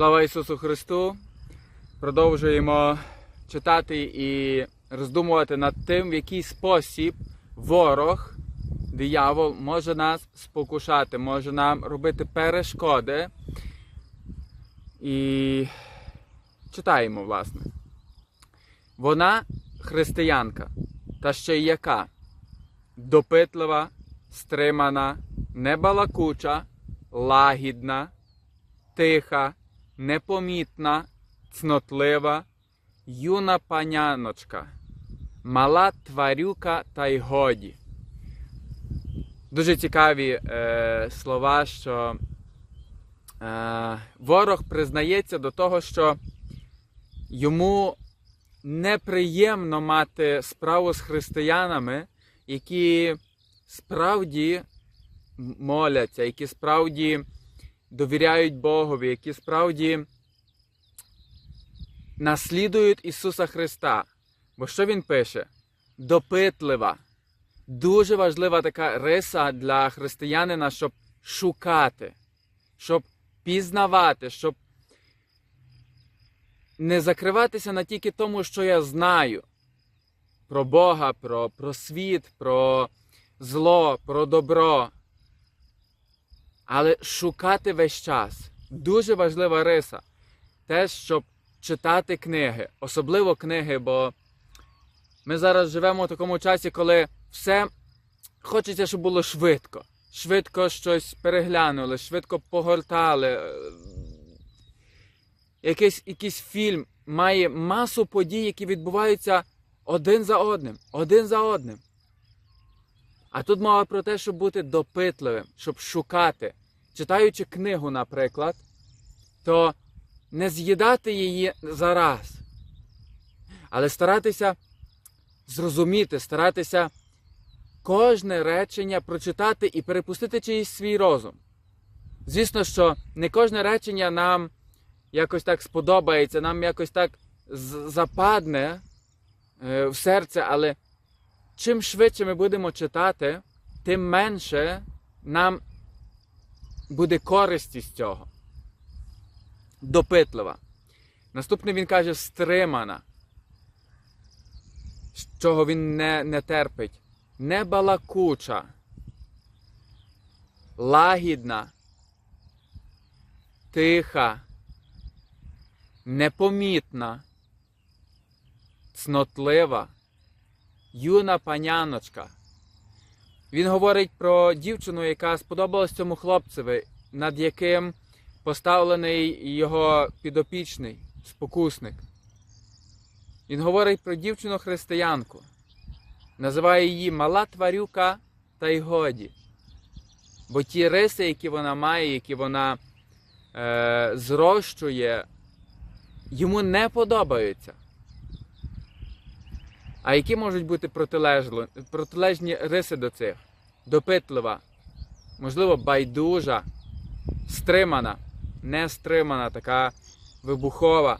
Слава Ісусу Христу! Продовжуємо читати і роздумувати над тим, в який спосіб ворог, диявол, може нас спокушати, може нам робити перешкоди. І читаємо, власне. Вона християнка, та ще й яка? Допитлива, стримана, небалакуча, лагідна, тиха, непомітна, цнотлива, юна паняночка, мала тварюка та й годі. Дуже цікаві е, слова, що е, ворог признається до того, що йому неприємно мати справу з християнами, які справді моляться, які справді довіряють Богові, які справді наслідують Ісуса Христа. Бо що Він пише? Допитлива. Дуже важлива така риса для християнина, щоб шукати, щоб пізнавати, щоб не закриватися на тільки тому, що я знаю про Бога, про, про світ, про зло, про добро. Але шукати весь час. Дуже важлива риса. Те, щоб читати книги, особливо книги, бо ми зараз живемо в такому часі, коли все хочеться, щоб було швидко. Швидко щось переглянули, швидко погортали. Якийсь, якийсь фільм має масу подій, які відбуваються один за одним, один за одним. А тут мова про те, щоб бути допитливим, щоб шукати. Читаючи книгу, наприклад, то не з'їдати її зараз, але старатися зрозуміти, старатися кожне речення прочитати і перепустити чиїсь свій розум. Звісно, що не кожне речення нам якось так сподобається, нам якось так западне е, в серце, але чим швидше ми будемо читати, тим менше нам буде користі з цього. Допитлива. Наступне він каже стримана, чого він не, не терпить. Небалакуча, лагідна, тиха, непомітна, цнотлива, юна паняночка. Він говорить про дівчину, яка сподобалась цьому хлопцеві, над яким поставлений його підопічний спокусник. Він говорить про дівчину християнку, називає її мала тварюка та й годі. Бо ті риси, які вона має, які вона е, зрощує, йому не подобаються. А які можуть бути протилежні риси до цих? Допитлива, можливо, байдужа, стримана, не стримана, така вибухова,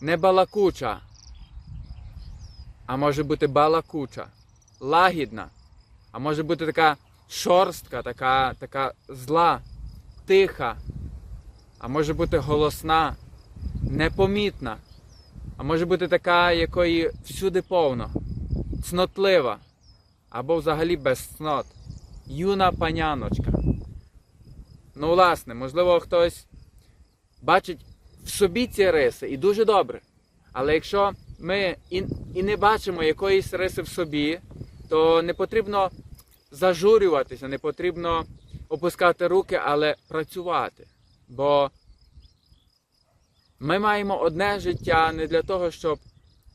не балакуча, а може бути балакуча, лагідна, а може бути така шорстка, така, така зла, тиха, а може бути голосна, непомітна. А може бути така, якої всюди повно, цнотлива, або взагалі без цнот, юна паняночка. Ну, власне, можливо, хтось бачить в собі ці риси і дуже добре. Але якщо ми і, і не бачимо якоїсь риси в собі, то не потрібно зажурюватися, не потрібно опускати руки, але працювати. Бо ми маємо одне життя не для того, щоб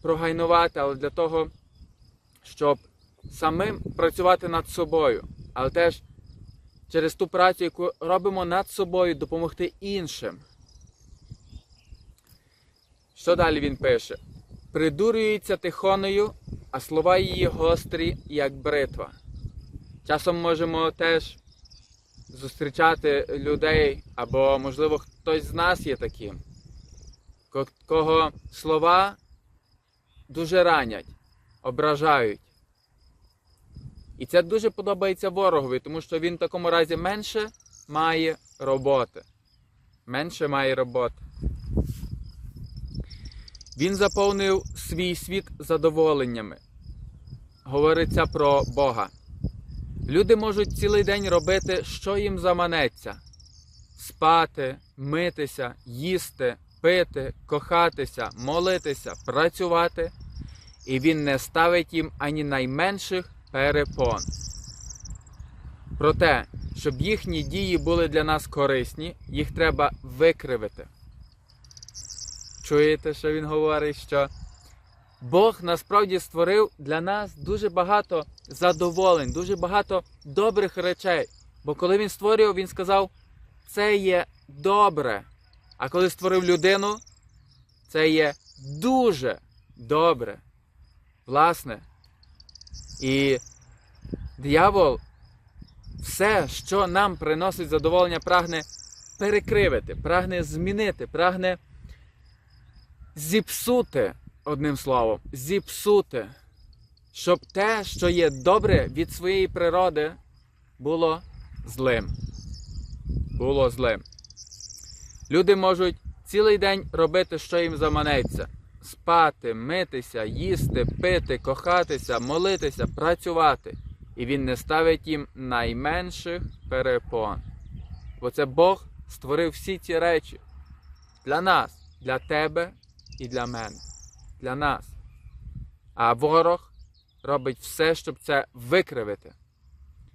прогайнувати, але для того, щоб самим працювати над собою, але теж через ту працю, яку робимо над собою, допомогти іншим. Що далі він пише? Придурюється тихоною, а слова її гострі, як бритва. Часом можемо теж зустрічати людей, або, можливо, хтось з нас є таким кого слова дуже ранять, ображають. І це дуже подобається ворогові, тому що він в такому разі менше має роботи. менше має роботи. Він заповнив свій світ задоволеннями. Говориться про Бога. Люди можуть цілий день робити, що їм заманеться: спати, митися, їсти, пити, кохатися, молитися, працювати, і він не ставить їм ані найменших перепон. Проте, щоб їхні дії були для нас корисні, їх треба викривити. Чуєте, що він говорить, що Бог насправді створив для нас дуже багато задоволень, дуже багато добрих речей. Бо коли він створював, він сказав, це є добре. А коли створив людину, це є дуже добре. Власне. І диявол все, що нам приносить задоволення, прагне перекривити, прагне змінити, прагне зіпсути, одним словом, зіпсути, щоб те, що є добре від своєї природи, було злим. Було злим. Люди можуть цілий день робити, що їм заманеться. Спати, митися, їсти, пити, кохатися, молитися, працювати. І він не ставить їм найменших перепон. Бо це Бог створив всі ці речі для нас, для тебе і для мене. Для нас. А ворог робить все, щоб це викривити,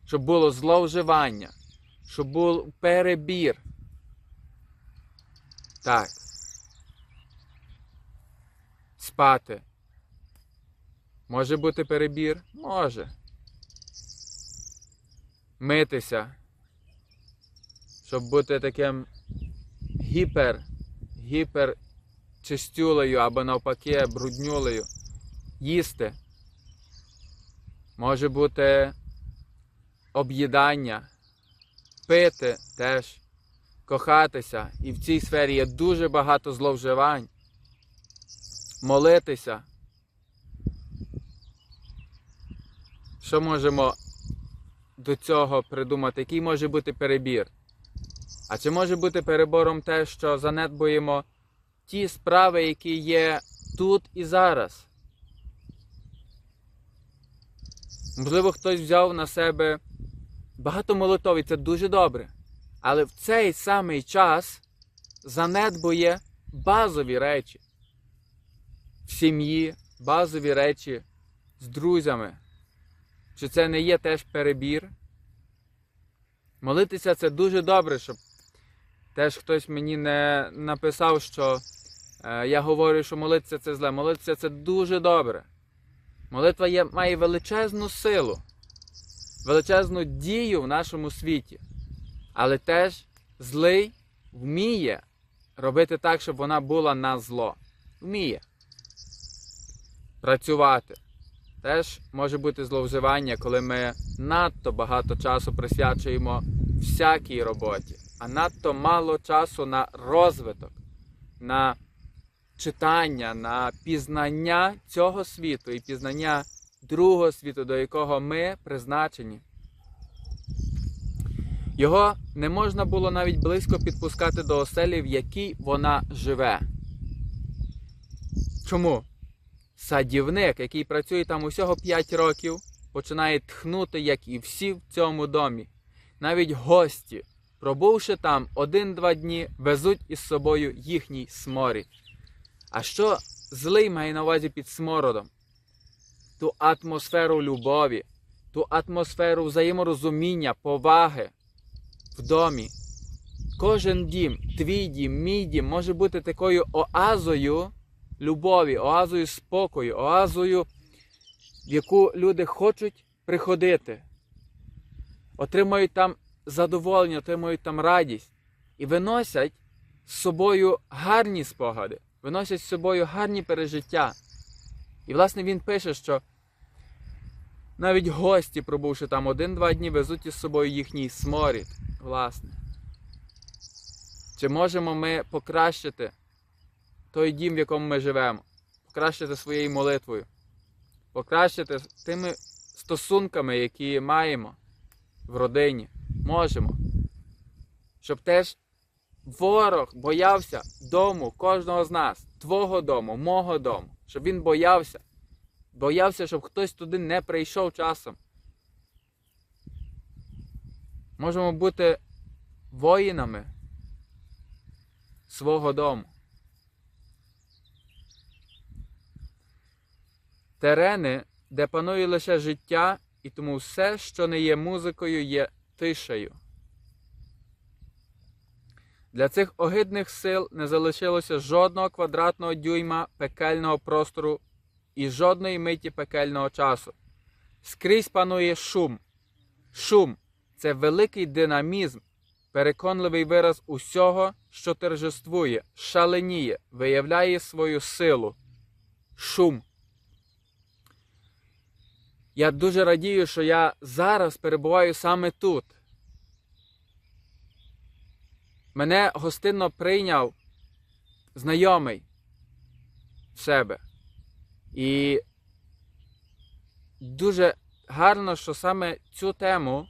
щоб було зловживання, щоб був перебір. Так. Спати. Може бути перебір? Може. Митися. Щоб бути таким гіпер, гіпер чистюлею або навпаки бруднюлею. Їсти. Може бути об'їдання, пити теж, кохатися. І в цій сфері є дуже багато зловживань. Молитися. Що можемо до цього придумати? Який може бути перебір? А чи може бути перебором те, що занедбуємо ті справи, які є тут і зараз? Можливо, хтось взяв на себе багато молитов, і це дуже добре. Але в цей самий час занедбує базові речі в сім'ї, базові речі з друзями. Чи це не є теж перебір? Молитися це дуже добре, щоб теж хтось мені не написав, що е, я говорю, що молитися це зле. Молитися це дуже добре. Молитва є, має величезну силу, величезну дію в нашому світі. Але теж злий вміє робити так, щоб вона була на зло. Вміє працювати. Теж може бути зловживання, коли ми надто багато часу присвячуємо всякій роботі, а надто мало часу на розвиток, на читання, на пізнання цього світу і пізнання другого світу, до якого ми призначені. Його не можна було навіть близько підпускати до оселі, в якій вона живе. Чому? Садівник, який працює там усього 5 років, починає тхнути, як і всі в цьому домі. Навіть гості, пробувши там один-два дні, везуть із собою їхній сморід. А що злий має на увазі під смородом? Ту атмосферу любові, ту атмосферу взаєморозуміння, поваги в домі. Кожен дім, твій дім, мій дім може бути такою оазою любові, оазою спокою, оазою, в яку люди хочуть приходити, отримують там задоволення, отримують там радість і виносять з собою гарні спогади, виносять з собою гарні пережиття. І, власне, він пише, що навіть гості, пробувши там один-два дні, везуть із собою їхній сморід, власне. Чи можемо ми покращити той дім, в якому ми живемо, покращити своєю молитвою, покращити тими стосунками, які маємо в родині, можемо, щоб теж ворог боявся дому кожного з нас, твого дому, мого дому, щоб він боявся. Боявся, щоб хтось туди не прийшов часом. Можемо бути воїнами свого дому. Терени, де панує лише життя, і тому все, що не є музикою, є тишею. Для цих огидних сил не залишилося жодного квадратного дюйма пекельного простору і жодної миті пекельного часу. Скрізь панує шум. Шум це великий динамізм, переконливий вираз усього, що торжествує, шаленіє, виявляє свою силу. Шум. Я дуже радію, що я зараз перебуваю саме тут. Мене гостинно прийняв знайомий в себе. І дуже гарно, що саме цю тему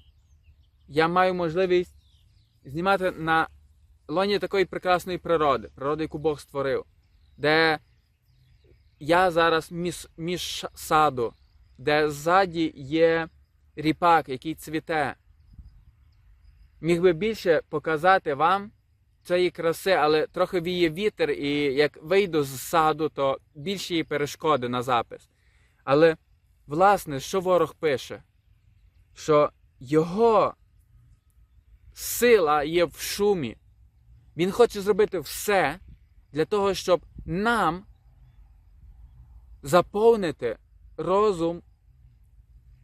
я маю можливість знімати на лоні такої прекрасної природи, природи, яку Бог створив, де я зараз між, між саду, де ззаді є ріпак, який цвіте. Міг би більше показати вам цієї краси, але трохи віє вітер, і як вийду з саду, то більше її перешкоди на запис. Але, власне, що ворог пише? Що його сила є в шумі. Він хоче зробити все для того, щоб нам заповнити розум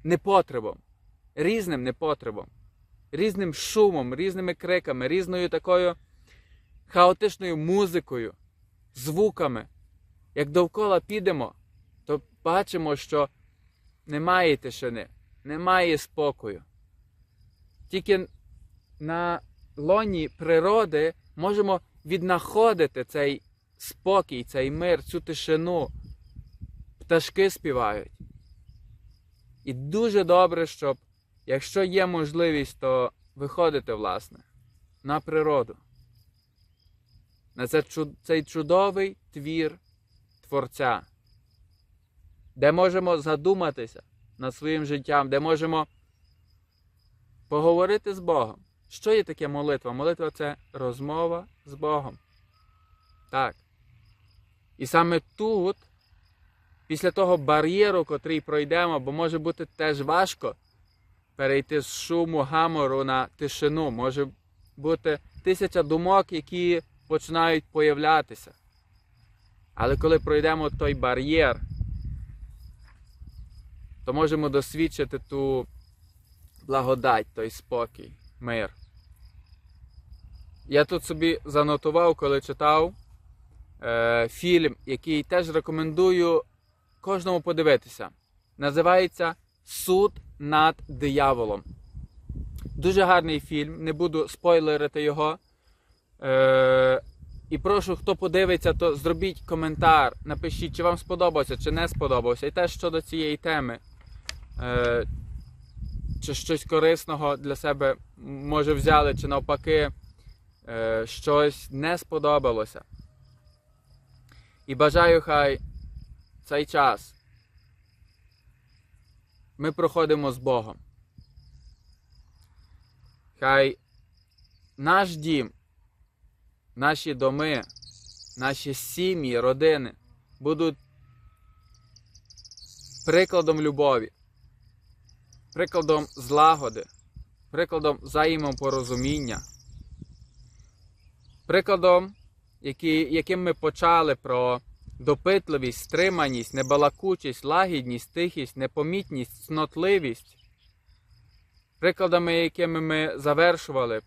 непотребом, різним непотребом, різним шумом, різними криками, різною такою хаотичною музикою, звуками. Як довкола підемо, то бачимо, що немає тишини, немає спокою. Тільки на лоні природи можемо віднаходити цей спокій, цей мир, цю тишину. Пташки співають. І дуже добре, щоб, якщо є можливість, то виходити, власне, на природу. На цей чудовий твір Творця, де можемо задуматися над своїм життям, де можемо поговорити з Богом. Що є таке молитва? Молитва це розмова з Богом. Так. І саме тут, після того бар'єру, котрий пройдемо, бо може бути теж важко перейти з шуму гамору на тишину, може бути тисяча думок, які починають появлятися. Але коли пройдемо той бар'єр, то можемо досвідчити ту благодать, той спокій, мир. Я тут собі занотував, коли читав е, фільм, який теж рекомендую кожному подивитися. Називається Суд над дияволом. Дуже гарний фільм, не буду спойлерити його. Е, І прошу, хто подивиться, то зробіть коментар, напишіть, чи вам сподобався, чи не сподобався. І теж щодо цієї теми. Е, Чи щось корисного для себе може взяли, чи навпаки е, щось не сподобалося. І бажаю, хай цей час ми проходимо з Богом. Хай наш дім, наші доми, наші сім'ї, родини будуть прикладом любові, прикладом злагоди, прикладом взаємопорозуміння, прикладом, які, яким ми почали про допитливість, стриманість, небалакучість, лагідність, тихість, непомітність, цнотливість, прикладами, якими ми завершували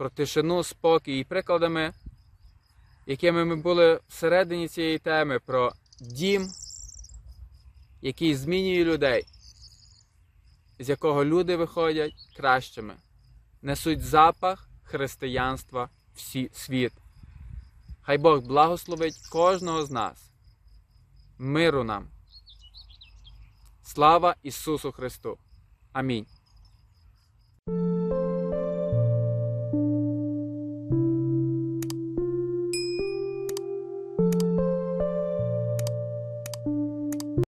про тишину, спокій, і прикладами, якими ми були всередині цієї теми, про дім, який змінює людей, з якого люди виходять кращими, несуть запах християнства в світ. Хай Бог благословить кожного з нас. Миру нам. Слава Ісусу Христу! Амінь.